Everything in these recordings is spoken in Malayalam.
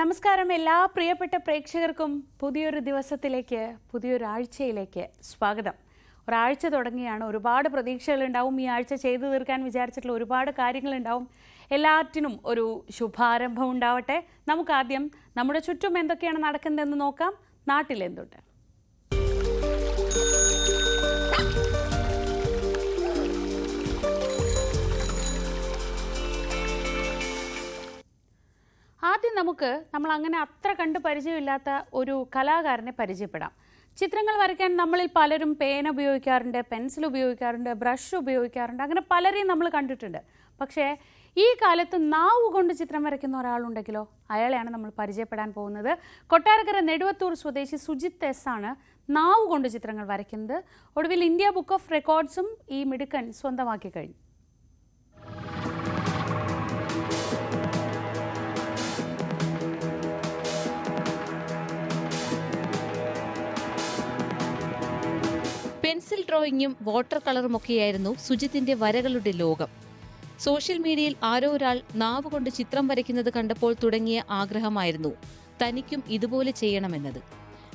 നമസ്കാരം എല്ലാ പ്രിയപ്പെട്ട പ്രേക്ഷകർക്കും പുതിയൊരു ദിവസത്തിലേക്ക് പുതിയൊരു ആഴ്ചയിലേക്ക് സ്വാഗതം. ഒരാഴ്ച തുടങ്ങിയാണ് ഒരുപാട് പ്രതീക്ഷകളുണ്ടാവും ഈ ആഴ്ച ചെയ്തു തീർക്കാൻ വിചാരിച്ചിട്ടുള്ള ഒരുപാട് കാര്യങ്ങളുണ്ടാവും എല്ലാറ്റിനും ഒരു ശുഭാരംഭം ഉണ്ടാവട്ടെ. നമുക്കാദ്യം നമ്മുടെ ചുറ്റും എന്തൊക്കെയാണ് നടക്കുന്നതെന്ന് നോക്കാം. നാട്ടിലെന്തുണ്ട്? ആദ്യം നമുക്ക് നമ്മൾ അങ്ങനെ അത്ര കണ്ട് പരിചയമില്ലാത്ത ഒരു കലാകാരനെ പരിചയപ്പെടാം. ചിത്രങ്ങൾ വരയ്ക്കാൻ നമ്മളിൽ പലരും പേന ഉപയോഗിക്കാറുണ്ട് പെൻസിൽ ഉപയോഗിക്കാറുണ്ട് ബ്രഷ് ഉപയോഗിക്കാറുണ്ട് അങ്ങനെ പലരെയും നമ്മൾ കണ്ടിട്ടുണ്ട്. പക്ഷേ ഈ കാലത്ത് നാവ് കൊണ്ട് ചിത്രം വരയ്ക്കുന്ന ഒരാളുണ്ടെങ്കിലോ അയാളെയാണ് നമ്മൾ പരിചയപ്പെടാൻ പോകുന്നത്. കൊട്ടാരക്കര നെടുവത്തൂർ സ്വദേശി സുജിത് എസ് ആണ് നാവ് കൊണ്ട് ചിത്രങ്ങൾ വരയ്ക്കുന്നത്. ഒടുവിൽ ഇന്ത്യ ബുക്ക് ഓഫ് റെക്കോർഡ്സും ഈ മിടുക്കൻ സ്വന്തമാക്കി കഴിഞ്ഞു. പെൻസിൽ ഡ്രോയിങ്ങും വാട്ടർ കളറുമൊക്കെയായിരുന്നു സുജിത്തിന്റെ വരകളുടെ ലോകം. സോഷ്യൽ മീഡിയയിൽ ആരോ ഒരാൾ നാവ് കൊണ്ട് ചിത്രം വരയ്ക്കുന്നത് കണ്ടപ്പോൾ തുടങ്ങിയ ആഗ്രഹമായിരുന്നു തനിക്കും ഇതുപോലെ ചെയ്യണമെന്നത്.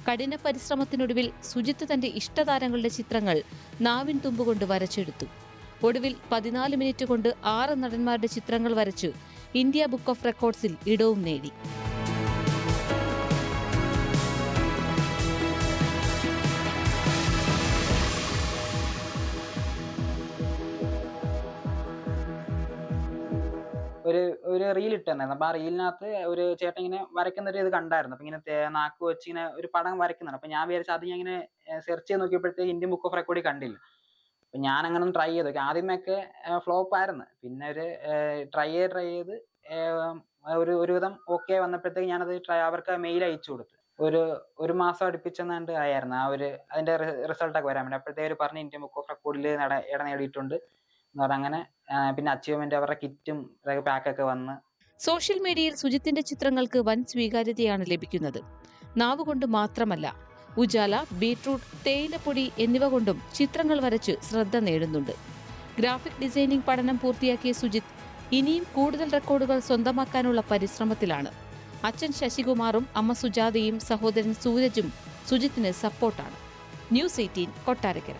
കഠിന പരിശ്രമത്തിനൊടുവിൽ സുജിത്ത് തന്റെ ഇഷ്ടതാരങ്ങളുടെ ചിത്രങ്ങൾ നാവിൻ തുമ്പുകൊണ്ട് വരച്ചെടുത്തു. ഒടുവിൽ പതിനാല് മിനിറ്റ് കൊണ്ട് ആറ് നടന്മാരുടെ ചിത്രങ്ങൾ വരച്ച് ഇന്ത്യ ബുക്ക് ഓഫ് റെക്കോർഡ്സിൽ ഇടവും നേടി. ഒരു ഒരു റീൽ ഇട്ടുണ്ടായിരുന്നു അപ്പൊ ആ റീലിനകത്ത് ഒരു ചേട്ടൻ ഇങ്ങനെ വരയ്ക്കുന്ന ഒരു ഇത് കണ്ടായിരുന്നു. അപ്പൊ ഇങ്ങനെ നാക്ക് വെച്ച് ഇങ്ങനെ ഒരു പടം വരയ്ക്കുന്നുണ്ട്. അപ്പൊ ഞാൻ വിചാരിച്ചു അത് ഞാൻ ഇങ്ങനെ സെർച്ച് ചെയ്ത് നോക്കിയപ്പോഴത്തേക്ക് ഇന്ത്യൻ ബുക്ക് ഓഫ് റെക്കോർഡ് കണ്ടില്ല. അപ്പൊ ഞാൻ അങ്ങനെ ഒന്ന് ട്രൈ ചെയ്തു ആദ്യമൊക്കെ ഫ്ലോപ്പ് ആയിരുന്നു. പിന്നെ ഒരു ട്രൈ ചെയ്ത് ട്രൈ ചെയ്ത് ഒരു ഒരുവിധം ഓക്കെ വന്നപ്പോഴത്തേക്ക് ഞാനത് ട്രൈ അവർക്ക് മെയിൽ അയച്ചു കൊടുത്തു. ഒരു ഒരു മാസം അടുപ്പിച്ചെന്നാണ്ട് ആയിരുന്നു. ആ ഒരു അതിന്റെ റിസൾട്ടൊക്കെ വരാൻ വേണ്ടി. അപ്പോഴത്തേക്ക് അവർ പറഞ്ഞു ഇന്ത്യൻ ബുക്ക് ഓഫ് റെക്കോർഡിൽ ഇട നേടിയിട്ടുണ്ട്. അങ്ങനെ പിന്നെ അച്ചീവ്മെന്റ് അവരുടെ കിറ്റും പാക്കൊക്കെ വന്ന് സോഷ്യൽ മീഡിയയിൽ സുജിത്തിന്റെ ചിത്രങ്ങൾക്ക് വൻ സ്വീകാര്യതയാണ് ലഭിക്കുന്നത്. നാവ് കൊണ്ട് മാത്രമല്ല ഉജാല ബീട്രൂട്ട് തേയിലപ്പൊടി എന്നിവ കൊണ്ടും ചിത്രങ്ങൾ വരച്ച് ശ്രദ്ധ നേടുന്നുണ്ട്. ഗ്രാഫിക് ഡിസൈനിംഗ് പഠനം പൂർത്തിയാക്കിയ സുജിത്ത് ഇനിയും കൂടുതൽ റെക്കോർഡുകൾ സ്വന്തമാക്കാനുള്ള പരിശ്രമത്തിലാണ്. അച്ഛൻ ശശികുമാറും അമ്മ സുജാതയും സഹോദരൻ സൂരജും സുജിത്തിന് സപ്പോർട്ടാണ് ന്യൂസ് എയ്റ്റീൻ കൊട്ടാരക്കര.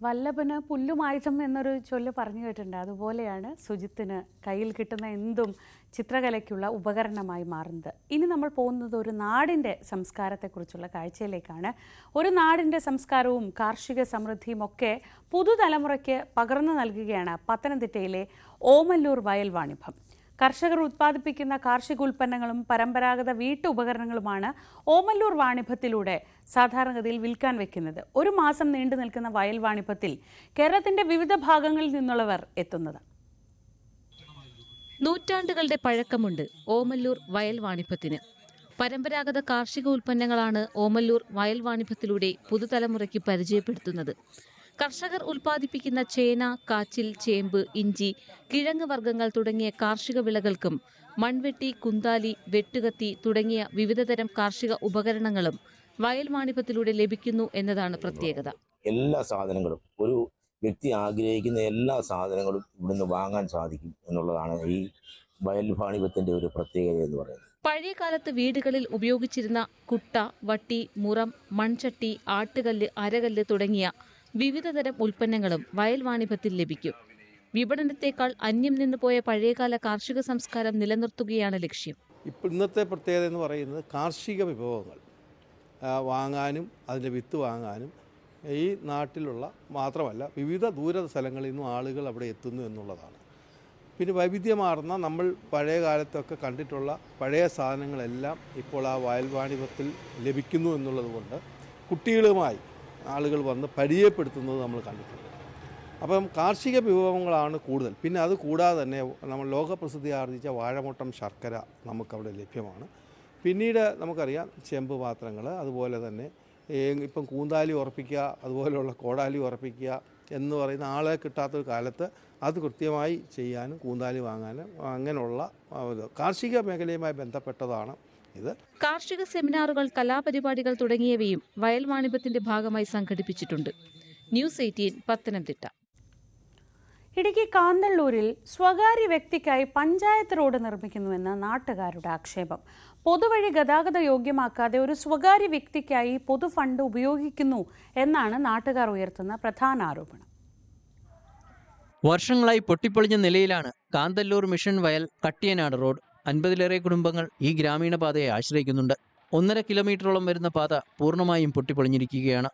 വല്ലഭന് പുല്ലുമായുധം എന്നൊരു ചൊല്ല് പറഞ്ഞു കേട്ടിട്ടുണ്ട്. അതുപോലെയാണ് സുജിത്തിന് കയ്യിൽ കിട്ടുന്ന എന്തും ചിത്രകലയ്ക്കുള്ള ഉപകരണമായി മാറുന്നത്. ഇനി നമ്മൾ പോകുന്നത് ഒരു നാടിന്റെ സംസ്കാരത്തെക്കുറിച്ചുള്ള കാഴ്ചയിലേക്കാണ്. ഒരു നാടിന്റെ സംസ്കാരവും കാർഷിക സമൃദ്ധിയും ഒക്കെ പുതുതലമുറയ്ക്ക് പകർന്നു നൽകുകയാണ് പത്തനംതിട്ടയിലെ ഓമല്ലൂർ വയൽ വാണിഭം കർഷകർ ഉത്പാദിപ്പിക്കുന്ന കാർഷിക ഉൽപ്പന്നങ്ങളും പരമ്പരാഗത വീട്ടുപകരണങ്ങളുമാണ് ഓമല്ലൂർ വാണിഭത്തിലൂടെ സാധാരണഗതിയിൽ വിൽക്കാൻ വെക്കുന്നത്. ഒരു മാസം നീണ്ടു നിൽക്കുന്ന വയൽ വാണിഭത്തിൽ കേരളത്തിന്റെ വിവിധ ഭാഗങ്ങളിൽ നിന്നുള്ളവർ എത്തുന്നത്. നൂറ്റാണ്ടുകളുടെ പഴക്കമുണ്ട് ഓമല്ലൂർ വയൽ വാണിഭത്തിന്. പരമ്പരാഗത കാർഷിക ഉൽപ്പന്നങ്ങളാണ് ഓമല്ലൂർ വയൽ വാണിഭത്തിലൂടെ പുതുതലമുറയ്ക്ക് പരിചയപ്പെടുത്തുന്നത്. കർഷകർ ഉൽപ്പാദിപ്പിക്കുന്ന ചേന കാച്ചിൽ ചേമ്പ് ഇഞ്ചി കിഴങ്ങ് വർഗങ്ങൾ തുടങ്ങിയ കാർഷിക വിളകൾക്കും മൺവെട്ടി കുന്താലി വെട്ടുകത്തി തുടങ്ങിയ വിവിധതരം കാർഷിക ഉപകരണങ്ങളും വയൽ വാണിഭത്തിലൂടെ ലഭിക്കുന്നു എന്നതാണ് പ്രത്യേകത. എല്ലാ സാധനങ്ങളും ഒരു വ്യക്തി ആഗ്രഹിക്കുന്ന എല്ലാ സാധനങ്ങളും ഇവിടുന്ന് വാങ്ങാൻ സാധിക്കും എന്നുള്ളതാണ് ഈ വയൽ വാണിഭത്തിന്റെ ഒരു പ്രത്യേകത എന്ന് പറയുന്നത്. പഴയ കാലത്ത് വീടുകളിൽ ഉപയോഗിച്ചിരുന്ന കുട്ട വട്ടി മുറം മൺചട്ടി ആട്ടുകല്ല് അരകല്ല് തുടങ്ങിയ വിവിധതരം ഉൽപ്പന്നങ്ങളും വയൽ വാണിഭത്തിൽ ലഭിക്കും. വിപണനത്തെക്കാൾ അന്യം നിന്ന് പോയ പഴയകാല കാർഷിക സംസ്കാരം നിലനിർത്തുകയാണ് ലക്ഷ്യം. ഇപ്പോൾ ഇന്നത്തെ പ്രത്യേകത എന്ന് പറയുന്നത് കാർഷിക വിഭവങ്ങൾ. വാങ്ങാനും അതിന്റെ വിത്ത് വാങ്ങാനും ഈ നാട്ടിലുള്ള മാത്രമല്ല വിവിധ ദൂര സ്ഥലങ്ങളിൽ നിന്നും ആളുകൾ അവിടെ എത്തുന്നു എന്നുള്ളതാണ്. പിന്നെ വൈവിധ്യമാർന്ന നമ്മൾ പഴയ കാലത്തൊക്കെ കണ്ടിട്ടുള്ള പഴയ സാധനങ്ങളെല്ലാം ഇപ്പോൾ ആ വയൽ വാണിഭത്തിൽ ലഭിക്കുന്നു എന്നുള്ളത് കൊണ്ട് കുട്ടികളുമായി ആളുകൾ വന്ന് പരിചയപ്പെടുത്തുന്നത് നമ്മൾ കണ്ടിട്ടുണ്ട്. അപ്പം കാർഷിക വിഭവങ്ങളാണ് കൂടുതൽ. പിന്നെ അത് കൂടാതെ തന്നെ നമ്മൾ ലോകപ്രസിദ്ധി ആർജിച്ച വാഴമുട്ടം ശർക്കര നമുക്കവിടെ ലഭ്യമാണ്. പിന്നീട് നമുക്കറിയാം ചെമ്പ് പാത്രങ്ങൾ അതുപോലെ തന്നെ ഇപ്പം കൂന്താലി ഉറപ്പിക്കുക അതുപോലെയുള്ള കോടാലി ഉറപ്പിക്കുക എന്ന് പറയുന്ന ആളെ കിട്ടാത്ത ഒരു കാലത്ത് അത് കൃത്യമായി ചെയ്യാനും കൂന്താലി വാങ്ങാനും അങ്ങനെയുള്ള കാർഷിക മേഖലയുമായി ബന്ധപ്പെട്ടതാണ് ഇത് കാർഷിക സെമിനാറുകൾ കലാപരിപാടികൾ തുടങ്ങിയവയും വയൽ വാണിഭത്തിന്റെ ഭാഗമായി സംഘടിപ്പിച്ചിട്ടുണ്ട്. News eighteen Pathanamthitta. ഇടുക്കി കാന്തള്ളൂരിൽ സ്വകാര്യ വ്യക്തിക്കായി പഞ്ചായത്ത് റോഡ് നിർമ്മിക്കുന്നുവെന്ന് നാട്ടുകാരുടെ ആക്ഷേപം. പൊതുവഴി ഗതാഗത യോഗ്യമാക്കാതെ ഒരു സ്വകാര്യ വ്യക്തിക്കായി പൊതുഫണ്ട് ഉപയോഗിക്കുന്നു എന്നാണ് നാട്ടുകാർ ഉയർത്തുന്ന പ്രധാന ആരോപണം. വർഷങ്ങളായി പൊട്ടിപ്പൊളിഞ്ഞ നിലയിലാണ് കാന്തല്ലൂർ മിഷൻ വയൽ കട്ടിയനാട് റോഡ് അൻപതിലേറെ കുടുംബങ്ങൾ ഈ ഗ്രാമീണ പാതയെ ആശ്രയിക്കുന്നുണ്ട് ഒന്നര കിലോമീറ്ററോളം വരുന്ന പാത പൂർണ്ണമായും പൊട്ടിപ്പൊളിഞ്ഞിരിക്കുകയാണ്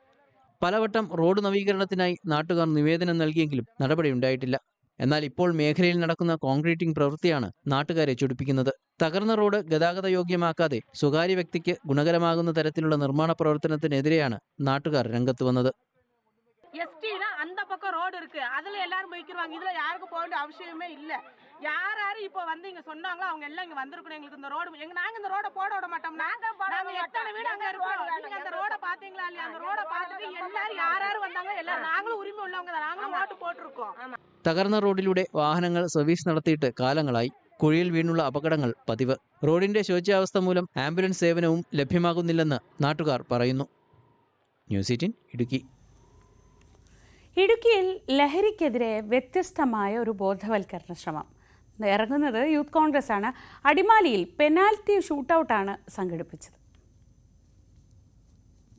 പലവട്ടം റോഡ് നവീകരണത്തിനായി നാട്ടുകാർ നിവേദനം നൽകിയെങ്കിലും നടപടിയുണ്ടായിട്ടില്ല എന്നാൽ ഇപ്പോൾ മേഖലയിൽ നടക്കുന്ന കോൺക്രീറ്റിംഗ് പ്രവൃത്തിയാണ് നാട്ടുകാരെ ചൊടിപ്പിക്കുന്നത് തകർന്ന റോഡ് ഗതാഗത യോഗ്യമാക്കാതെ സ്വകാര്യ വ്യക്തിക്ക് ഗുണകരമാകുന്ന തരത്തിലുള്ള നിർമ്മാണ പ്രവർത്തനത്തിനെതിരെയാണ് നാട്ടുകാർ രംഗത്ത് വന്നത് எஸ்டினா அந்த பக்கம் ரோடு இருக்கு அதுல எல்லாரும் போய்க்கிருவாங்க இதுல யாருக்கும் போக வேண்டிய அவசியமே இல்ல யார் யாரு இப்போ வந்து இங்க சொன்னாங்களோ அவங்க எல்லாம் இங்க வந்திருக்கணும் எங்களுக்கு இந்த ரோடு எங்க நாங்க இந்த ரோட போட விட மாட்டோம் நாங்க எத்தனை வீடு அங்க இருக்கோம் நீங்க அந்த ரோட பாத்தீங்களா இல்லையா அந்த ரோட பார்த்துட்டு எல்லாரும் யார் யாரு வந்தாங்க எல்லாரும் நாங்களும் உரிமை உள்ளவங்க தான் நாங்களும் ஓட்டு போட்டிருக்கோம் തകർന്ന റോഡിലൂടെ വാഹനങ്ങൾ സർവീസ് നടത്തിയിട്ട് കാലങ്ങളായി കുഴിയിൽ വീണുള്ള അപകടങ്ങൾ പതിവ് റോഡിന്റെ ശോച്യാവസ്ഥ മൂലം ആംബുലൻസ് സേവനവും ലഭ്യമാകുന്നില്ലെന്ന് നാട്ടുകാർ പറയുന്നു ന്യൂസ് എയ്റ്റീൻ ഇടുക്കി ഇടുക്കിയിൽ ലഹരിക്കെതിരെ വ്യത്യസ്തമായ ഒരു ബോധവൽക്കരണ ശ്രമം ഇറങ്ങുന്നത് യൂത്ത് കോൺഗ്രസ് ആണ് അടിമാലിയിൽ പെനാൽറ്റി ഷൂട്ടൌട്ടാണ് സംഘടിപ്പിച്ചത്.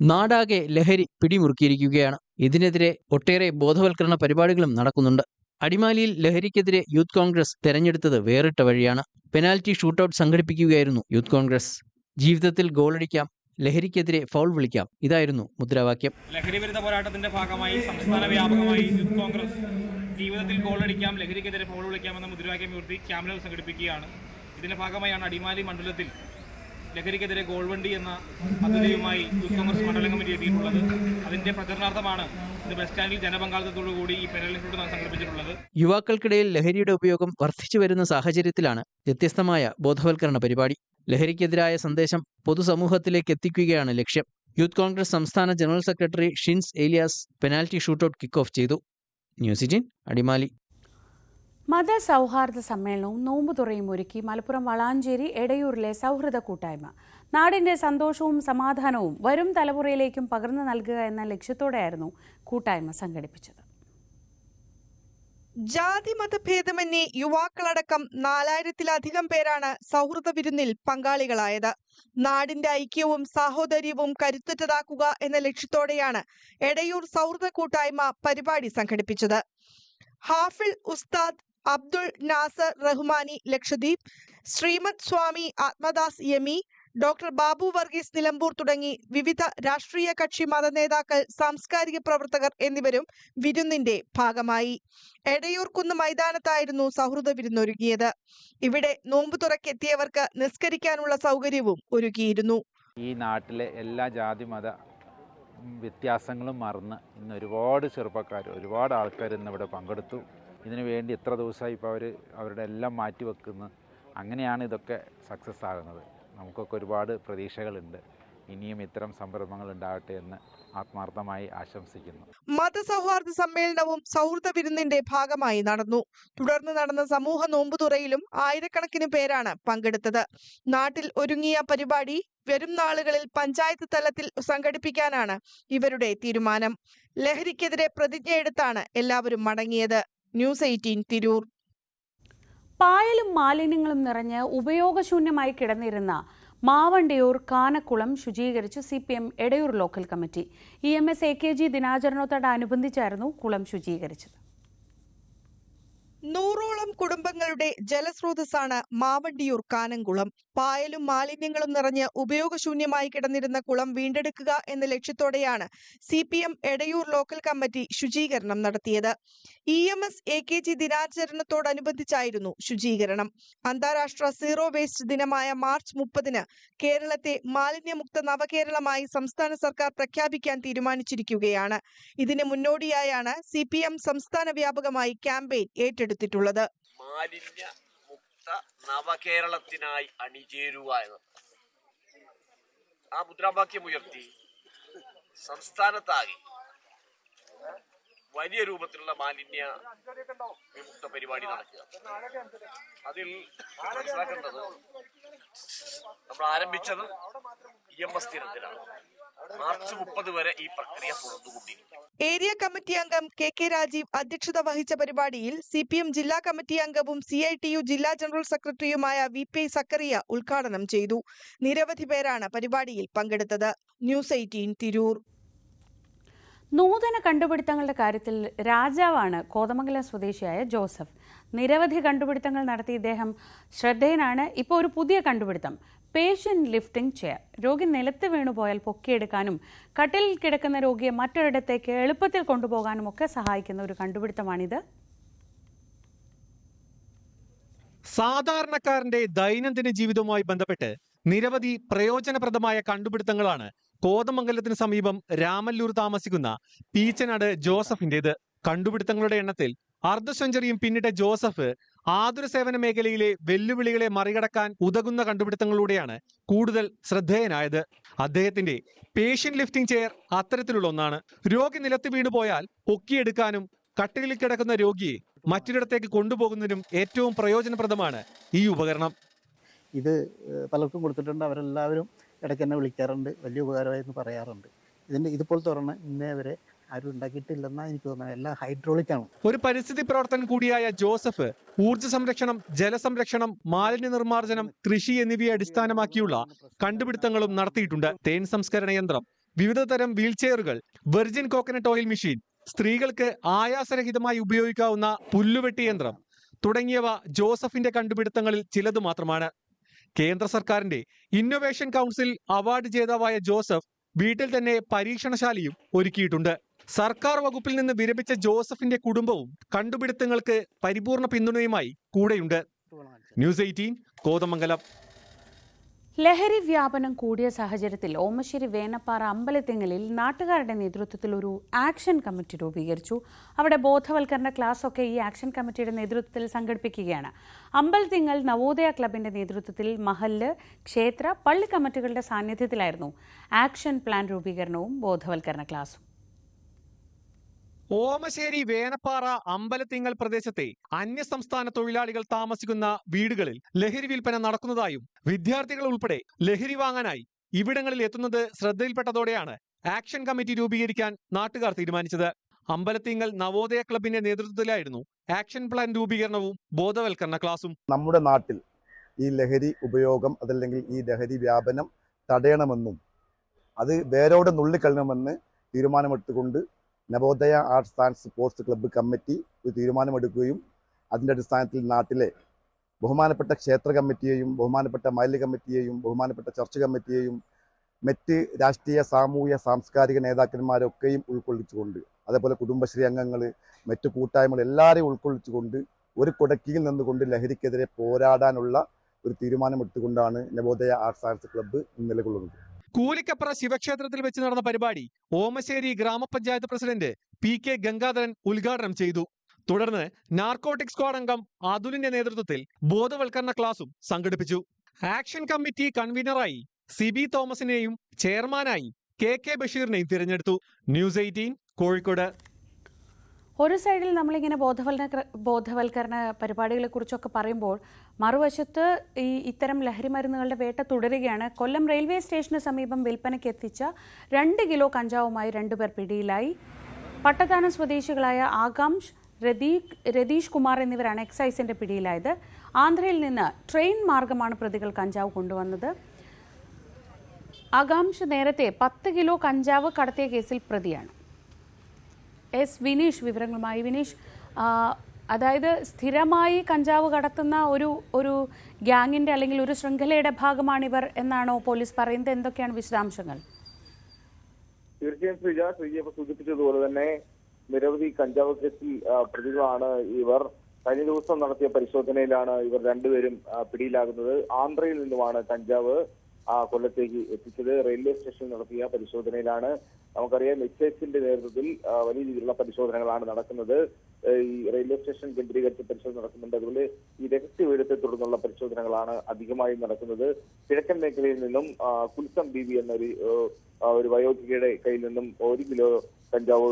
നാടാകെ ലഹരി പിടിമുറുക്കിയിരിക്കുകയാണ്. ഇതിനെതിരെ ഒട്ടേറെ ബോധവൽക്കരണ പരിപാടികളും നടക്കുന്നുണ്ട്. അടിമാലിയിൽ ലഹരിക്കെതിരെ യൂത്ത് കോൺഗ്രസ് തെരഞ്ഞെടുത്തത് വേറിട്ട വഴിയാണ്. പെനാൽറ്റി ഷൂട്ടൌട്ട് സംഘടിപ്പിക്കുകയായിരുന്നു യൂത്ത് കോൺഗ്രസ്. ജീവിതത്തിൽ ഗോളടിക്കാം ലഹരിക്കെതിരെ ഫൗൾ വിളിക്കാം. ഇതായിരുന്നു മുദ്രാവാക്യം. ലഹരി വിരുദ്ധ പോരാട്ടത്തിന്റെ ഭാഗമായി സംസ്ഥാന വ്യാപകമായി യൂത്ത് കോൺഗ്രസ് ജീവിതത്തിൽ ഗോളടിക്കാം ലഹരിക്കെതിരെ ഫോൾ വിളിക്കാമെന്ന മുദ്രാവാക്യം ഉയർത്തി ക്യാമ്പ് സംഘടിപ്പിക്കുകയാണ്. ഇതിന്റെ ഭാഗമായാണ് അടിമാലി മണ്ഡലത്തിൽ ലഹരിക്കെതിരെ ഗോൾവണ്ടി എന്ന പദ്ധതിയുമായി യൂത്ത് കോൺഗ്രസ് മണ്ഡലം കമ്മിറ്റി എത്തിയിട്ടുള്ളത്. അതിന്റെ പ്രചരണാർത്ഥമാണ് ഈ സംഘടിപ്പിച്ചിട്ടുള്ളത്. യുവാക്കൾക്കിടയിൽ ലഹരിയുടെ ഉപയോഗം വർദ്ധിച്ചു വരുന്ന സാഹചര്യത്തിലാണ് വ്യത്യസ്തമായ ബോധവൽക്കരണ പരിപാടി. ലഹരിക്കെതിരായ സന്ദേശം പൊതുസമൂഹത്തിലേക്ക് എത്തിക്കുകയാണ് ലക്ഷ്യം. യൂത്ത് കോൺഗ്രസ് സംസ്ഥാന general secretary Shins Elias penalty shootout kick off ചെയ്തു. ന്യൂസ് അടിമാലി. അടിമാലി മതസൗഹാർദ്ദ സമ്മേളനവും നോമ്പുതുറയും ഒരുക്കി മലപ്പുറം വളാഞ്ചേരി എടയൂരിലെ സൗഹൃദ കൂട്ടായ്മ. നാടിന്റെ സന്തോഷവും സമാധാനവും വരും തലമുറയിലേക്കും പകർന്നു നൽകുക എന്ന ലക്ഷ്യത്തോടെയായിരുന്നു കൂട്ടായ്മ സംഘടിപ്പിച്ചത്. ജാതി മതഭേദമന്യേ യുവാക്കളടക്കം നാലായിരത്തിലധികം പേരാണ് സൗഹൃദ വിരുന്നിൽ പങ്കാളികളായത്. നാടിന്റെ ഐക്യവും സാഹോദര്യവും കരുത്തുറ്റതാക്കുക എന്ന ലക്ഷ്യത്തോടെയാണ് എടയൂർ സൗഹൃദ കൂട്ടായ്മ പരിപാടി സംഘടിപ്പിച്ചത്. ഹാഫിൾ ഉസ്താദ് അബ്ദുൾ നാസർ റഹ്മാനി ലക്ഷദ്വീപ് ശ്രീമത് സ്വാമി ആത്മദാസ് യമി ഡോക്ടർ ബാബു വർഗീസ് നിലമ്പൂർ തുടങ്ങി വിവിധ രാഷ്ട്രീയ കക്ഷി മത നേതാക്കൾ സാംസ്കാരിക പ്രവർത്തകർ എന്നിവരും വിരുന്നിന്റെ ഭാഗമായി. എടയൂർക്കുന്ന് മൈതാനത്തായിരുന്നു സൗഹൃദ വിരുന്നൊരുക്കിയത്. ഇവിടെ നോമ്പ് തുറക്കെത്തിയവർക്ക് നിസ്കരിക്കാനുള്ള സൗകര്യവും ഒരുക്കിയിരുന്നു. ഈ നാട്ടിലെ എല്ലാ ജാതി മത വ്യത്യാസങ്ങളും മറന്ന് ഇന്ന് ഒരുപാട് ചെറുപ്പക്കാർ ഒരുപാട് ആൾക്കാർ ഇന്ന് ഇവിടെ പങ്കെടുത്തു. ഇതിനു വേണ്ടി എത്ര ദിവസമായി ഇപ്പോൾ അവർ അവരുടെ എല്ലാം മാറ്റിവെക്കുന്നു. അങ്ങനെയാണ് ഇതൊക്കെ സക്സസ് ആകുന്നത്. നമുക്കൊക്കെ ഒരുപാട് പ്രതീക്ഷകളുണ്ട്. ഇനിയും ഇത്തരം സംരംഭങ്ങൾ ഉണ്ടാകട്ടെ എന്ന് ആത്മാർത്ഥമായി ആശംസിക്കുന്നു. മതസൗഹാർദ്ദ സമ്മേളനവും സൗഹൃദ വിരുന്നിന്റെ ഭാഗമായി നടന്നു. തുടർന്ന് നടന്ന സമൂഹ നോമ്പുതുറയിലും ആയിരക്കണക്കിന് പേരാണ് പങ്കെടുത്തത്. നാട്ടിൽ ഒരുങ്ങിയ പരിപാടി വരും നാളുകളിൽ പഞ്ചായത്ത് തലത്തിൽ സംഘടിപ്പിക്കാനാണ് ഇവരുടെ തീരുമാനം. ലഹരിക്കെതിരെ പ്രതിജ്ഞയെടുത്താണ് എല്ലാവരും മടങ്ങിയത്. News eighteen Tirur. പായലും മാലിന്യങ്ങളും നിറഞ്ഞ് ഉപയോഗശൂന്യമായി കിടന്നിരുന്ന Mavandiyur Kanakkulam ശുചീകരിച്ച് C P M Edayur local committee. E M S A K G ദിനാചരണത്തോടനുബന്ധിച്ചായിരുന്നു കുളം ശുചീകരിച്ചത്. കുടുംബങ്ങളുടെ ജലസ്രോതസ്സാണ് മാവണ്ടിയൂർ കാനംകുളം. പായലും മാലിന്യങ്ങളും നിറഞ്ഞ് ഉപയോഗശൂന്യമായി കിടന്നിരുന്ന കുളം വീണ്ടെടുക്കുക എന്ന ലക്ഷ്യത്തോടെയാണ് C P M Edayur local committee ശുചീകരണം നടത്തിയത്. E M S A K G ദിനാചരണത്തോടനുബന്ധിച്ചായിരുന്നു ശുചീകരണം. അന്താരാഷ്ട്ര സീറോ വേസ്റ്റ് ദിനമായ മാർച്ച് മുപ്പതിന് കേരളത്തെ മാലിന്യമുക്ത നവകേരളമായി സംസ്ഥാന സർക്കാർ പ്രഖ്യാപിക്കാൻ തീരുമാനിച്ചിരിക്കുകയാണ്. ഇതിന് മുന്നോടിയായാണ് സി സംസ്ഥാന വ്യാപകമായി ക്യാമ്പയിൻ ഏറ്റെടുത്തിട്ടുള്ളത്. മാലിന്യ മുക്ത നവകേരളത്തിനായി അണിചേരുക എന്നത് ആ മുദ്രാവാക്യം ഉയർത്തി സംസ്ഥാനത്താകെ വലിയ രൂപത്തിലുള്ള മാലിന്യ വിമുക്ത പരിപാടി നടക്കുക. അതിൽ മനസ്സിലാക്കേണ്ടത് നമ്മൾ ആരംഭിച്ചത് ഇ എം എസ് ദിനത്തിലാണ് മാർച്ച് മുപ്പത് വരെ ഈ പ്രക്രിയ തുടർന്നുകൊണ്ടിരിക്കും. ഏരിയ കമ്മിറ്റി അംഗം കെ കെ രാജീവ് അധ്യക്ഷത വഹിച്ച പരിപാടിയിൽ സി പി എം ജില്ലാ കമ്മിറ്റി അംഗവും സി ഐ ടി യു ജില്ലാ ജനറൽ സെക്രട്ടറിയുമായ വി പി സക്കറിയ ഉദ്ഘാടനം ചെയ്തു. നിരവധി പേരാണ് പരിപാടിയിൽ പങ്കെടുത്തത്. News eighteen Tirur. നൂതന കണ്ടുപിടുത്തങ്ങളുടെ കാര്യത്തിൽ രാജാവാണ് കോതമംഗലം സ്വദേശിയായ ജോസഫ്. നിരവധി കണ്ടുപിടുത്തങ്ങൾ നടത്തി ഇദ്ദേഹം ശ്രദ്ധേയനാണ്. ഇപ്പോൾ ഒരു പുതിയ കണ്ടുപിടുത്തം. പേഷ്യന്റ് ലിഫ്റ്റിംഗ് ചെയർ രോഗി നിലത്ത് വീണുപോയാൽ പൊക്കിയെടുക്കാനും കട്ടിലിൽ കിടക്കുന്ന രോഗിയെ മറ്റൊരിടത്തേക്ക് എളുപ്പത്തിൽ കൊണ്ടുപോകാനും ഒക്കെ സഹായിക്കുന്ന ഒരു കണ്ടുപിടുത്തമാണിത്. സാധാരണക്കാരന്റെ ദൈനംദിന ജീവിതവുമായി ബന്ധപ്പെട്ട് നിരവധി പ്രയോജനപ്രദമായ കണ്ടുപിടുത്തങ്ങളാണ് കോതമംഗലത്തിന് സമീപം രാമല്ലൂർ താമസിക്കുന്ന പീച്ചനാട് ജോസഫിന്റേത് കണ്ടുപിടുത്തങ്ങളുടെ എണ്ണത്തിൽ അർദ്ധ സെഞ്ചുറിയും പിന്നിട്ട ജോസഫ് ആതുര സേവന മേഖലയിലെ വെല്ലുവിളികളെ മറികടക്കാൻ ഉതകുന്ന കണ്ടുപിടുത്തങ്ങളിലൂടെയാണ് കൂടുതൽ ശ്രദ്ധേയനായത്. അദ്ദേഹത്തിന്റെ പേഷ്യൻ ലിഫ്റ്റിംഗ് ചെയർ അത്തരത്തിലുള്ള ഒന്നാണ്. രോഗി നിലത്ത് വീണുപോയാൽ പൊക്കിയെടുക്കാനും കട്ടിലിൽ കിടക്കുന്ന രോഗിയെ മറ്റൊരിടത്തേക്ക് കൊണ്ടുപോകുന്നതിനും ഏറ്റവും പ്രയോജനപ്രദമാണ് ഈ ഉപകരണം. ഇത് പലർക്കും കൊടുത്തിട്ടുണ്ട്. അവരെല്ലാവരും ഇടയ്ക്ക് എന്നെ വിളിക്കാറുണ്ട്. വലിയ ഉപകാരമായിരുന്നു പറയാറുണ്ട്. ഇതിന്റെ ഇതുപോലത്തെ ഒരെണ്ണം ഇന്നേ വരെ ആരും ഉണ്ടാക്കിയിട്ടില്ലെന്നാണ് എനിക്ക് തോന്നുന്നത്. എല്ലാം ഹൈഡ്രോളിക് ആണ്. ഒരു പരിസ്ഥിതി പ്രവർത്തനം കൂടിയായ ജോസഫ് ഊർജ സംരക്ഷണം ജലസംരക്ഷണം മാലിന്യ നിർമ്മാർജനം കൃഷി എന്നിവയെ അടിസ്ഥാനമാക്കിയുള്ള കണ്ടുപിടുത്തങ്ങളും നടത്തിയിട്ടുണ്ട്. തേൻ സംസ്കരണ യന്ത്രം വിവിധ തരം വീൽചെയറുകൾ വെർജിൻ കോക്കനട്ട് ഓയിൽ മെഷീൻ സ്ത്രീകൾക്ക് ആയാസരഹിതമായി ഉപയോഗിക്കാവുന്ന പുല്ലുവെട്ടി യന്ത്രം തുടങ്ങിയവ ജോസഫിന്റെ കണ്ടുപിടുത്തങ്ങളിൽ ചിലത് മാത്രമാണ്. കേന്ദ്ര സർക്കാരിന്റെ ഇന്നൊവേഷൻ കൗൺസിൽ അവാർഡ് ജേതാവായ ജോസഫ് വീട്ടിൽ തന്നെ പരീക്ഷണശാലയും ഒരുക്കിയിട്ടുണ്ട്. സർക്കാർ വകുപ്പിൽ നിന്ന് വിരമിച്ച ജോസഫിന്റെ കുടുംബവും കണ്ടുപിടുത്തങ്ങൾക്ക് പരിപൂർണ പിന്തുണയുമായി കൂടെയുണ്ട്. News eighteen Kothamangalam. ലഹരി വ്യാപനം കൂടിയ സാഹചര്യത്തിൽ ഓമശ്ശേരി വേനപ്പാറ അമ്പലത്തിങ്ങലിൽ നാട്ടുകാരുടെ നേതൃത്വത്തിൽ ഒരു ആക്ഷൻ കമ്മിറ്റി രൂപീകരിച്ചു. അവിടെ ബോധവൽക്കരണ ക്ലാസ് ഒക്കെ ഈ ആക്ഷൻ കമ്മിറ്റിയുടെ നേതൃത്വത്തിൽ സംഘടിപ്പിക്കുകയാണ്. അമ്പലത്തിങ്ങൽ നവോദയ ക്ലബിന്റെ നേതൃത്വത്തിൽ മഹല്ല് ക്ഷേത്ര പള്ളി കമ്മിറ്റികളുടെ സാന്നിധ്യത്തിലായിരുന്നു ആക്ഷൻ പ്ലാൻ രൂപീകരണവും ബോധവൽക്കരണ ക്ലാസും. ഓമശ്ശേരി വേനപ്പാറ അമ്പലത്തിങ്ങൽ പ്രദേശത്തെ അന്യസംസ്ഥാന തൊഴിലാളികൾ താമസിക്കുന്ന വീടുകളിൽ ലഹരി വിൽപ്പന നടക്കുന്നതായും വിദ്യാർത്ഥികൾ ഉൾപ്പെടെ ലഹരി വാങ്ങാനായി ഇവിടങ്ങളിൽ എത്തുന്നത് ശ്രദ്ധയിൽപ്പെട്ടതോടെയാണ് ആക്ഷൻ കമ്മിറ്റി രൂപീകരിക്കാൻ നാട്ടുകാർ തീരുമാനിച്ചത്. അമ്പലത്തിങ്ങൽ നവോദയ ക്ലബിന്റെ നേതൃത്വത്തിലായിരുന്നു ആക്ഷൻ പ്ലാൻ രൂപീകരണവും ബോധവൽക്കരണ ക്ലാസും. നമ്മുടെ നാട്ടിൽ ഈ ലഹരി ഉപയോഗം അതല്ലെങ്കിൽ ഈ ലഹരി വ്യാപനം തടയണമെന്നും അത് വേരോടെ നുള്ളിക്കളയണമെന്ന് തീരുമാനമെടുത്തുകൊണ്ട് Navodaya arts and sports club committee ഒരു തീരുമാനമെടുക്കുകയും അതിന്റെ അടിസ്ഥാനത്തിൽ നാട്ടിലെ ബഹുമാനപ്പെട്ട ക്ഷേത്ര കമ്മിറ്റിയെയും ബഹുമാനപ്പെട്ട മൈൽ കമ്മിറ്റിയെയും ബഹുമാനപ്പെട്ട ചർച്ച് കമ്മിറ്റിയെയും മറ്റ് രാഷ്ട്രീയ സാമൂഹ്യ സാംസ്കാരിക നേതാക്കന്മാരൊക്കെയും ഉൾക്കൊള്ളിച്ചുകൊണ്ട് അതേപോലെ കുടുംബശ്രീ അംഗങ്ങൾ മറ്റു കൂട്ടായ്മകൾ എല്ലാവരെയും ഉൾക്കൊള്ളിച്ചുകൊണ്ട് ഒരു കുടക്കിയിൽ നിന്നുകൊണ്ട് ലഹരിക്കെതിരെ പോരാടാനുള്ള ഒരു തീരുമാനമെടുത്തുകൊണ്ടാണ് നവോദയ ആർട്സ് ആൻഡ് ക്ലബ്ബ് നിലകൊള്ളുന്നത്. കൂലിക്കപ്പറ ശിവക്ഷേത്രത്തിൽ വെച്ച് നടന്ന പരിപാടി ഓമശ്ശേരി ഗ്രാമപഞ്ചായത്ത് പ്രസിഡന്റ് പി കെ ഗംഗാധരൻ ഉദ്ഘാടനം ചെയ്തു. തുടർന്ന് നാർക്കോട്ടിക് സ്ക്വാഡ് അംഗം അതുലിന്റെ നേതൃത്വത്തിൽ ബോധവൽക്കരണ ക്ലാസും സംഘടിപ്പിച്ചു. ആക്ഷൻ കമ്മിറ്റി കൺവീനറായി സിബി തോമസിനെയും ചെയർമാനായി കെ കെ ബഷീറിനെയും തിരഞ്ഞെടുത്തു. News eighteen Kozhikode. ഒരു സൈഡിൽ നമ്മളിങ്ങനെ ബോധവൽക്കരണ ബോധവൽക്കരണ പരിപാടികളെ കുറിച്ചൊക്കെ പറയുമ്പോൾ മറുവശത്ത് ഈ ഇത്തരം ലഹരി മരുന്നുകളുടെ വേട്ട തുടരുകയാണ്. കൊല്ലം റെയിൽവേ സ്റ്റേഷന് സമീപം വിൽപ്പനയ്ക്ക് എത്തിച്ച രണ്ട് കിലോ കഞ്ചാവുമായി രണ്ടുപേർ പിടിയിലായി. പട്ടത്താനം സ്വദേശികളായ ആകാംഷ് രതീക് രതീഷ് കുമാർ എന്നിവരാണ് എക്സൈസിന്റെ പിടിയിലായത്. ആന്ധ്രയിൽ നിന്ന് ട്രെയിൻ മാർഗമാണ് പ്രതികൾ കഞ്ചാവ് കൊണ്ടുവന്നത്. ആകാംഷ് നേരത്തെ പത്ത് കിലോ കഞ്ചാവ് കടത്തിയ കേസിൽ പ്രതിയാണ്. എസ് വിനീഷ് വിവരങ്ങളുമായി. വിനീഷ് അതായത് സ്ഥിരമായി കഞ്ചാവ് കടത്തുന്ന ഒരു ഒരു ഗ്യാങ്ങിന്റെ അല്ലെങ്കിൽ ഒരു ശൃംഖലയുടെ ഭാഗമാണിവർ എന്നാണോ പോലീസ് പറയുന്നത്? എന്തൊക്കെയാണ് വിശദാംശങ്ങൾ? തീർച്ചയായും ശ്രീജ ശ്രീജി സൂചിപ്പിച്ചതുപോലെ തന്നെ നിരവധി കഞ്ചാവ് കേസിൽ പ്രതികളാണ് ഇവർ. കഴിഞ്ഞ ദിവസം നടത്തിയ പരിശോധനയിലാണ് ഇവർ രണ്ടുപേരും പിടിയിലാകുന്നത്. ആന്ധ്രയിൽ നിന്നുമാണ് കഞ്ചാവ്. കൊല്ലത്തേക്ക് എത്തിച്ചത്. റെയിൽവേ സ്റ്റേഷനിൽ നടത്തിയ പരിശോധനയിലാണ്. നമുക്കറിയാം എക്സൈസിന്റെ നേതൃത്വത്തിൽ വലിയ രീതിയിലുള്ള പരിശോധനകളാണ് നടക്കുന്നത്. ഈ റെയിൽവേ സ്റ്റേഷൻ കേന്ദ്രീകരിച്ച് പരിശോധന നടക്കുന്നുണ്ട്. അതുപോലെ ഈ രഹസ്യ വിവരത്തെ തുടർന്നുള്ള പരിശോധനകളാണ് അധികമായും നടക്കുന്നത്. കിഴക്കൻ മേഖലയിൽ നിന്നും കുൽസം ബി വി എന്നൊരു ഒരു വയോധികയുടെ കയ്യിൽ നിന്നും ഒരു കിലോ കഞ്ചാവ്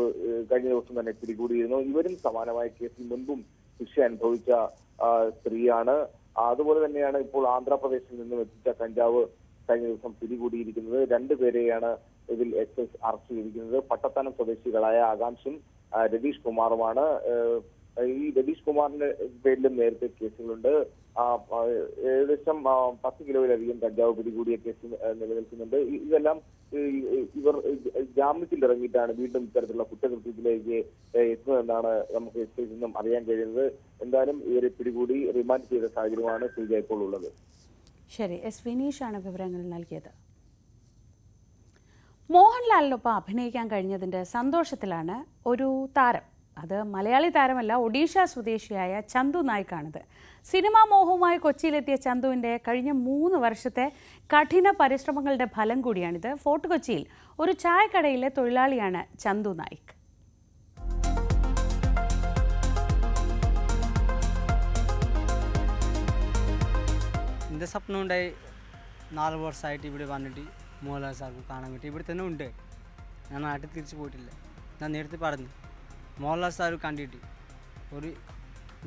കഴിഞ്ഞ ദിവസം തന്നെ പിടികൂടിയിരുന്നു. ഇവരും സമാനമായ കേസിൽ മുൻപും ശിക്ഷ അനുഭവിച്ച സ്ത്രീയാണ്. അതുപോലെ തന്നെയാണ് ഇപ്പോൾ ആന്ധ്രാപ്രദേശിൽ നിന്നും എത്തിച്ച കഞ്ചാവ് കഴിഞ്ഞ ദിവസം പിടികൂടിയിരിക്കുന്നത്. രണ്ടുപേരെയാണ് ഇതിൽ എക്സൈസ് അറസ്റ്റ് ചെയ്തിരിക്കുന്നത്. പട്ടത്താനം സ്വദേശികളായ ആകാംക്ഷും ആ, രതീഷ് കുമാറുമാണ്. ഈ രതീഷ് കുമാറിന്റെ പേരിലും നേരത്തെ കേസുകളുണ്ട്. ഏകദേശം പത്ത് കിലോയിലധികം കഞ്ചാവ് പിടികൂടിയ കേസ് നിലനിൽക്കുന്നുണ്ട്. ഇതെല്ലാം ഇവർ ജാമ്യത്തിൽ ഇറങ്ങിയിട്ടാണ് വീണ്ടും ഇത്തരത്തിലുള്ള കുറ്റകൃത്യത്തിലേക്ക് എത്തുന്നതെന്നാണ് നമുക്ക് എക്സൈസിൽ നിന്നും അറിയാൻ കഴിയുന്നത്. എന്തായാലും ഇവരെ പിടികൂടി റിമാൻഡ് ചെയ്ത സാഹചര്യമാണ് ശ്രീജ ഇപ്പോൾ ഉള്ളത്. ശരി എസ് വിനീഷാണ് വിവരങ്ങൾ നൽകിയത്. മോഹൻലാലിനൊപ്പം അഭിനയിക്കാൻ കഴിഞ്ഞതിന്റെ സന്തോഷത്തിലാണ് ഒരു താരം. അത് മലയാളി താരമല്ല ഒഡീഷ സ്വദേശിയായ ചന്തു നായിക്കാണിത്. സിനിമാ മോഹവുമായി കൊച്ചിയിലെത്തിയ ചന്തുവിന്റെ കഴിഞ്ഞ മൂന്ന് വർഷത്തെ കഠിന പരിശ്രമങ്ങളുടെ ഫലം കൂടിയാണിത്. ഫോർട്ട് കൊച്ചിയിൽ ഒരു ചായക്കടയിലെ തൊഴിലാളിയാണ് ചന്തു നായിക്. എന്റെ സ്വപ്നം ഉണ്ടായി നാല് വർഷമായിട്ട് ഇവിടെ വന്നിട്ട് മോഹൻലാൽ സാർക്ക് കാണാൻ പറ്റി ഇവിടെ തന്നെ ഉണ്ട്. ഞാൻ നാട്ടിൽ തിരിച്ചു പോയിട്ടില്ല. ഞാൻ നേരത്തെ പറഞ്ഞു. മോഹൻലാൽ സാർ കണ്ടിട്ട് ഒരു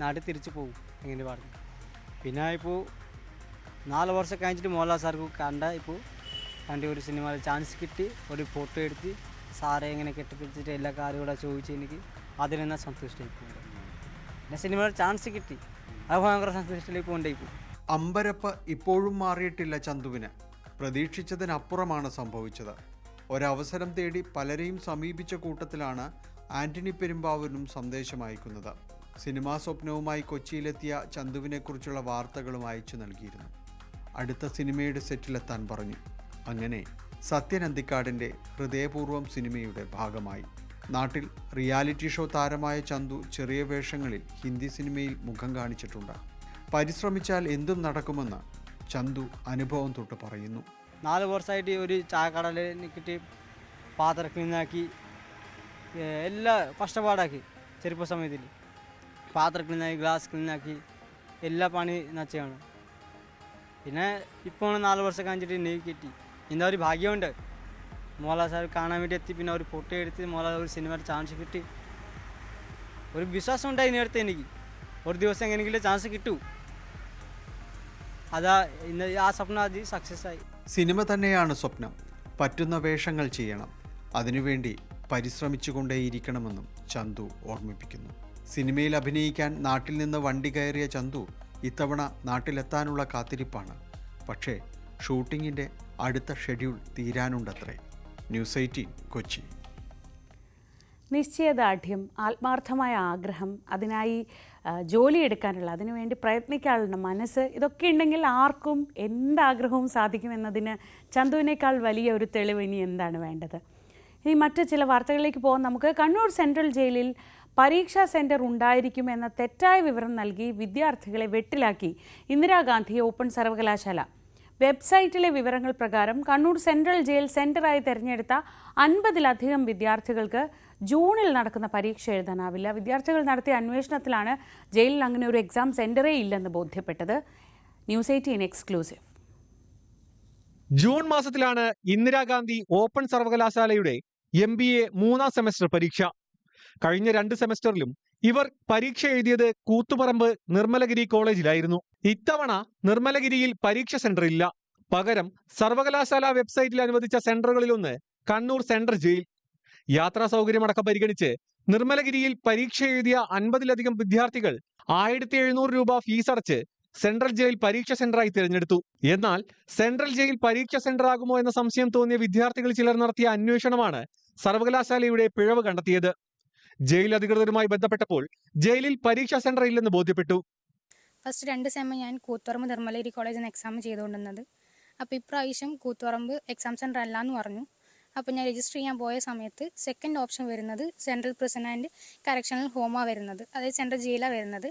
നാട്ടിൽ തിരിച്ചു പോകും എങ്ങനെ പറഞ്ഞു. പിന്നെ ഇപ്പോൾ നാല് വർഷം കഴിഞ്ഞിട്ട് മോഹൻലാൽ സാർക്ക് കണ്ട ഇപ്പോൾ കണ്ടി ഒരു സിനിമയിൽ ചാൻസ് കിട്ടി. ഒരു ഫോട്ടോ എടുത്ത് സാറെ ഇങ്ങനെ കെട്ടിപ്പിടിച്ചിട്ട് എല്ലാ കാര്യവും കൂടെ ചോദിച്ചു എനിക്ക് അതിൽ നിന്നാണ് സന്തുഷ്ടമായി പോകുന്നത് പിന്നെ സിനിമയിൽ ചാൻസ് കിട്ടി. അത് ഭയങ്കര സന്തുഷ്ടത്തിലേക്ക് കൊണ്ടേ ഇപ്പോൾ അമ്പരപ്പ് ഇപ്പോഴും മാറിയിട്ടില്ല ചന്തുവിന്. പ്രതീക്ഷിച്ചതിനപ്പുറമാണ് സംഭവിച്ചത്. ഒരവസരം തേടി പലരെയും സമീപിച്ച കൂട്ടത്തിലാണ് ആന്റണി പെരുമ്പാവൂരിനും സന്ദേശം അയക്കുന്നത്. സിനിമാ സ്വപ്നവുമായി കൊച്ചിയിലെത്തിയ ചന്തുവിനെക്കുറിച്ചുള്ള വാർത്തകളും അയച്ചു നൽകിയിരുന്നു. അടുത്ത സിനിമയുടെ സെറ്റിലെത്താൻ പറഞ്ഞു. അങ്ങനെ സത്യനന്ദിക്കാടിന്റെ ഹൃദയപൂർവം സിനിമയുടെ ഭാഗമായി. നാട്ടിൽ റിയാലിറ്റി ഷോ താരമായ ചന്തു ചെറിയ വേഷങ്ങളിൽ ഹിന്ദി സിനിമയിൽ മുഖം കാണിച്ചിട്ടുണ്ട്. പരിശ്രമിച്ചാൽ എന്തും നടക്കുമെന്ന് ചന്തു അനുഭവം തൊട്ട് പറയുന്നു. നാല് വർഷമായിട്ട് ഒരു ചായക്കടയിൽ നിൽക്കിട്ട് പാത്രം ക്ലീനാക്കി എല്ലാ കഷ്ടപ്പാടാക്കി ചെറുപ്പ സമയത്തിൽ. പാത്രം ക്ലീനാക്കി ഗ്ലാസ് ക്ലീനാക്കി എല്ലാ പണി നച്ചയാണ്. പിന്നെ ഇപ്പോൾ നാല് വർഷം കഴിഞ്ഞിട്ട് നെയ് കിട്ടി. എന്താ ഒരു ഭാഗ്യമുണ്ട്. മോഹൻലാൽ സാർ കാണാൻ വേണ്ടി എത്തി പിന്നെ ഒരു ഫോട്ടോ എടുത്ത് മോഹൻലാൽ ഒരു സിനിമയുടെ ചാൻസ് കിട്ടി. ഒരു വിശ്വാസം ഉണ്ടായി നേരത്തെ എനിക്ക്. ഒരു ദിവസം എങ്ങനെയെങ്കിലും ചാൻസ് കിട്ടൂ. അതാ ഇന്ന് ആ സ്വപ്നം അത് സക്സസ് ആയി. സിനിമ തന്നെയാണ് സ്വപ്നം. പറ്റുന്ന വേഷങ്ങൾ ചെയ്യണം. അതിനുവേണ്ടി പരിശ്രമിച്ചുകൊണ്ടേയിരിക്കണമെന്നും ചന്തു ഓർമ്മിപ്പിക്കുന്നു. സിനിമയിൽ അഭിനയിക്കാൻ നാട്ടിൽ നിന്ന് വണ്ടി കയറിയ ചന്തു ഇത്തവണ നാട്ടിലെത്താനുള്ള കാത്തിരിപ്പാണ്. പക്ഷേ ഷൂട്ടിങ്ങിന്റെ അടുത്ത ഷെഡ്യൂൾ തീരാനുണ്ടത്രേ. News eighteen Kochi. നിശ്ചയദാർഢ്യം ആത്മാർത്ഥമായ ആഗ്രഹം അതിനായി ആ, ജോലിയെടുക്കാനുള്ള അതിനുവേണ്ടി പ്രയത്നിക്കാനുള്ള മനസ്സ് ഇതൊക്കെ ഉണ്ടെങ്കിൽ ആർക്കും എന്താഗ്രഹവും സാധിക്കുമെന്നതിന് ചന്തുവിനേക്കാൾ വലിയ ഒരു തെളിവ് ഇനി എന്താണ് വേണ്ടത്. ഇനി മറ്റ് ചില വാർത്തകളിലേക്ക് പോകാൻ നമുക്ക് കണ്ണൂർ സെൻട്രൽ ജയിലിൽ പരീക്ഷാ സെന്റർ ഉണ്ടായിരിക്കുമെന്ന തെറ്റായ വിവരം നൽകി വിദ്യാർത്ഥികളെ വെട്ടിലാക്കി. ഇന്ദിരാഗാന്ധി ഓപ്പൺ സർവകലാശാല. വെബ്സൈറ്റിലെ വിവരങ്ങൾ പ്രകാരം കണ്ണൂർ സെൻട്രൽ ജയിൽ സെന്ററായി തെരഞ്ഞെടുത്ത അൻപതിലധികം വിദ്യാർത്ഥികൾക്ക് ജൂണിൽ നടക്കുന്ന പരീക്ഷ എഴുതാനാവില്ല. വിദ്യാർത്ഥികൾ നടത്തിയ അന്വേഷണത്തിലാണ് ജയിലിൽ അങ്ങനെ ഒരു എക്സാം സെന്ററേ ഇല്ലെന്ന് ബോധ്യപ്പെട്ടത്. News eighteen exclusive. June Indira Gandhi Indira Gandhi open സർവകലാശാലയുടെ എം ബി എ മൂന്നാം സെമസ്റ്റർ പരീക്ഷ. കഴിഞ്ഞ രണ്ട് സെമസ്റ്ററിലും ഇവർ പരീക്ഷ എഴുതിയത് കൂത്തുപറമ്പ് നിർമ്മലഗിരി കോളേജിലായിരുന്നു. ഇത്തവണ നിർമ്മലഗിരിയിൽ പരീക്ഷ സെന്റർ ഇല്ല പകരം സർവകലാശാല വെബ്സൈറ്റിൽ അനുവദിച്ച സെന്ററുകളിലൊന്ന് കണ്ണൂർ സെൻട്രൽ ജയിൽ. യാത്രാ സൗകര്യമടക്കം പരിഗണിച്ച് നിർമ്മലഗിരിയിൽ പരീക്ഷ എഴുതിയ അൻപതിലധികം വിദ്യാർത്ഥികൾ ആയിരത്തി എഴുന്നൂറ് രൂപ ഫീസ് അടച്ച് സെൻട്രൽ ജയിൽ പരീക്ഷ സെന്ററായി തിരഞ്ഞെടുത്തു. എന്നാൽ സെൻട്രൽ ജയിൽ പരീക്ഷ സെന്റർ ആകുമോ എന്ന സംശയം തോന്നിയ വിദ്യാർത്ഥികൾ ചിലർ നടത്തിയ അന്വേഷണമാണ് സർവകലാശാലയുടെ പിഴവ് കണ്ടെത്തിയത്. ജയിൽ അധികൃതരുമായി ബന്ധപ്പെട്ടപ്പോൾ ജയിലിൽ പരീക്ഷാ സെന്റർ ഇല്ലെന്ന് ബോധ്യപ്പെട്ടു. ഫസ്റ്റ് രണ്ട് സെമ ഞാൻ കൂത്തുപറമ്പ് നിർമ്മലേരി കോളേജിൽ നിന്ന് എക്സാം ചെയ്തുകൊണ്ടിരുന്നത്. അപ്പോൾ ഇപ്രാവശ്യം കൂത്തുപറമ്പ് എക്സാം സെന്റർ അല്ല എന്ന് പറഞ്ഞു. അപ്പോൾ ഞാൻ രജിസ്റ്റർ ചെയ്യാൻ പോയ സമയത്ത് സെക്കൻഡ് ഓപ്ഷൻ വരുന്നത് സെൻട്രൽ പ്രിസൺ ആൻഡ് കറക്ഷണൽ ഹോമാണ് വരുന്നത്. അതായത് സെൻട്രൽ ജയിലാണ് വരുന്നത്.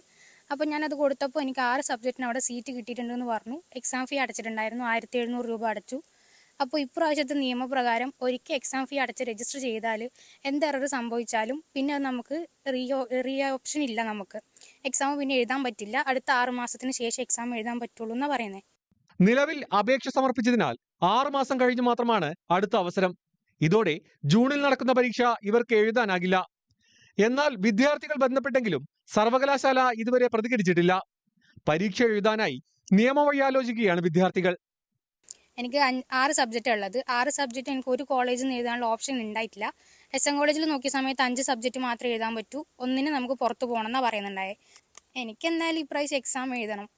അപ്പോൾ ഞാനത് കൊടുത്തപ്പോൾ എനിക്ക് ആറ് സബ്ജക്റ്റിന് അവിടെ സീറ്റ് കിട്ടിയിട്ടുണ്ടെന്ന് പറഞ്ഞു. എക്സാം ഫീ അടച്ചിട്ടുണ്ടായിരുന്നു. ആയിരത്തി എഴുന്നൂറ് രൂപ അടച്ചു. അപ്പോൾ ഇപ്രാവശ്യത്തെ നിയമപ്രകാരം ഒരിക്കൽ എക്സാം ഫീ അടച്ച് രജിസ്റ്റർ ചെയ്താൽ എന്ത് എറർ സംഭവിച്ചാലും പിന്നെ അത് നമുക്ക് റീ റീ ഓപ്ഷൻ ഇല്ല നമുക്ക്. എക്സാം പിന്നെ എഴുതാൻ പറ്റില്ല. അടുത്ത ആറ് മാസത്തിന് ശേഷം എക്സാം എഴുതാൻ പറ്റുള്ളൂ എന്നാണ് പറയുന്നത് നിലവിൽ അപേക്ഷ സമർപ്പിച്ചതിനാൽ ആറു മാസം കഴിഞ്ഞ് മാത്രമാണ് അടുത്ത അവസരം. ഇതോടെ ജൂണിൽ നടക്കുന്ന പരീക്ഷ ഇവർക്ക് എഴുതാനാകില്ല. എന്നാൽ വിദ്യാർത്ഥികൾ ബന്ധപ്പെട്ടെങ്കിലും സർവകലാശാല ഇതുവരെ പ്രതികരിച്ചിട്ടില്ല. പരീക്ഷ എഴുതാനായി നിയമം വഴി ആലോചിക്കുകയാണ് വിദ്യാർത്ഥികൾ. എനിക്ക് ആറ് സബ്ജക്റ്റ് ഉള്ളത്. ആറ് സബ്ജക്റ്റ് എനിക്ക് ഒരു കോളേജിൽ നിന്ന് എഴുതാനുള്ള ഓപ്ഷൻ ഉണ്ടായിട്ടില്ല. എസ് എൻ കോളേജിൽ നോക്കിയ സമയത്ത് അഞ്ച് സബ്ജക്റ്റ് മാത്രമേ എഴുതാൻ പറ്റൂ. ഒന്നിന് നമുക്ക് പുറത്ത് പോകണം എന്നാണ് പറയുന്നുണ്ടായേ. എനിക്ക് എന്തായാലും ഇപ്രാവശ്യം എക്സാം എഴുതണം.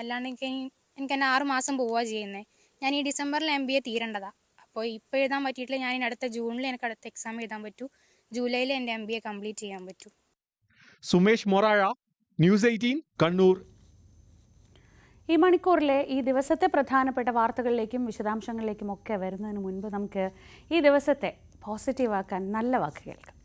അല്ലാണ്ട് എനിക്ക് എനിക്ക് തന്നെ ആറ് മാസം പോവുക ചെയ്യുന്നത് ഞാൻ ഈ ഡിസംബറിൽ എം ബി എ തീരേണ്ടതാ. അപ്പോൾ ഇപ്പോൾ എഴുതാൻ പറ്റിയിട്ടില്ല. ഞാൻ ഇനി അടുത്ത ജൂണിൽ എനിക്ക് അടുത്ത എക്സാം എഴുതാൻ പറ്റൂ. ജൂലൈയിൽ എന്റെ എം ബി എ കംപ്ലീറ്റ് ചെയ്യാൻ പറ്റൂ. Sumesh Morazha news eighteen Kannur. ഈ മണിക്കൂറിലെ ഈ ദിവസത്തെ പ്രധാനപ്പെട്ട വാർത്തകളിലേക്കും വിശദാംശങ്ങളിലേക്കും ഒക്കെ വരുന്നതിന് മുൻപ് നമുക്ക് ഈ ദിവസത്തെ പോസിറ്റീവാക്കാൻ നല്ല വാക്ക് കേൾക്കാം.